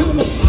You.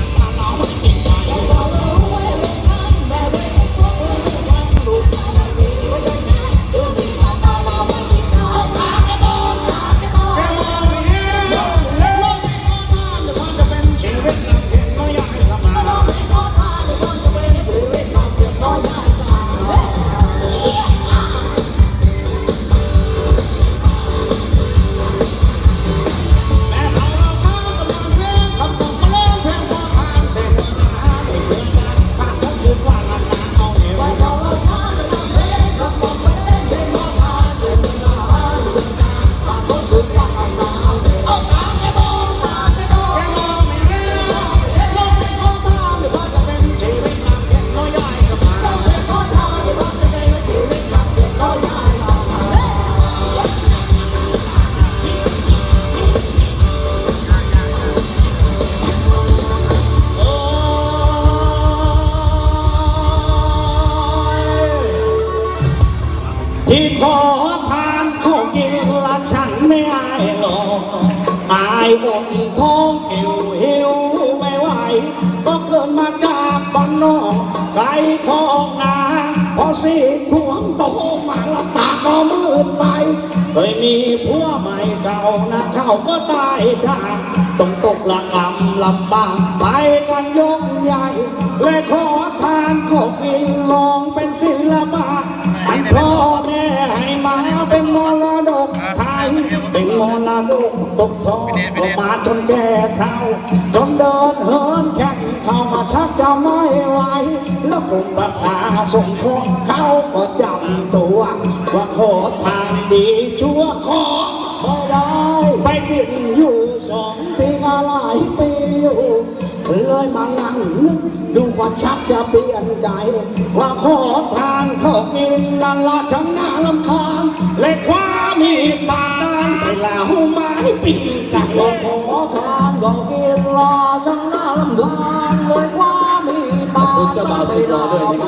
ที่ขอทานเขากินละฉันไม่อายหรอกอายอดท้องหิวหิวไม่ไหวก็เกิดมาจากบ้านนอกไกลของนาพอสีพวงโตมาละตาก็มืดไปเคยมีผัวใหม่เก่านะเขาก็ตายจากต้องตกละกำลำบากไปกันยกใหญ่เลยขอทานขอ เป็นมรดกตกทอดก็มาจนแก่เท่าจนเดินเหินแข่งเข้ามาชักจะไม่ไหวแล้วกลุ่มประชาสงเคราะห์เขาก็จำตัว ว่าขอทานดีชั่วขอไม่ได้ไปติดอยู่สองปีมาหลายปีอยู่เลยมานั่งนึกดูว่าชักจะเปลี่ยนใจ ว่าขอทานขอกินนั่นละฉันน่าลำคาญเลยคว้า งขอทานขอกินละฉันน่าลำคาญเลยว่ามีดบานขอบคุณเจ้าบ่าวสุดหล่อด้วยนี่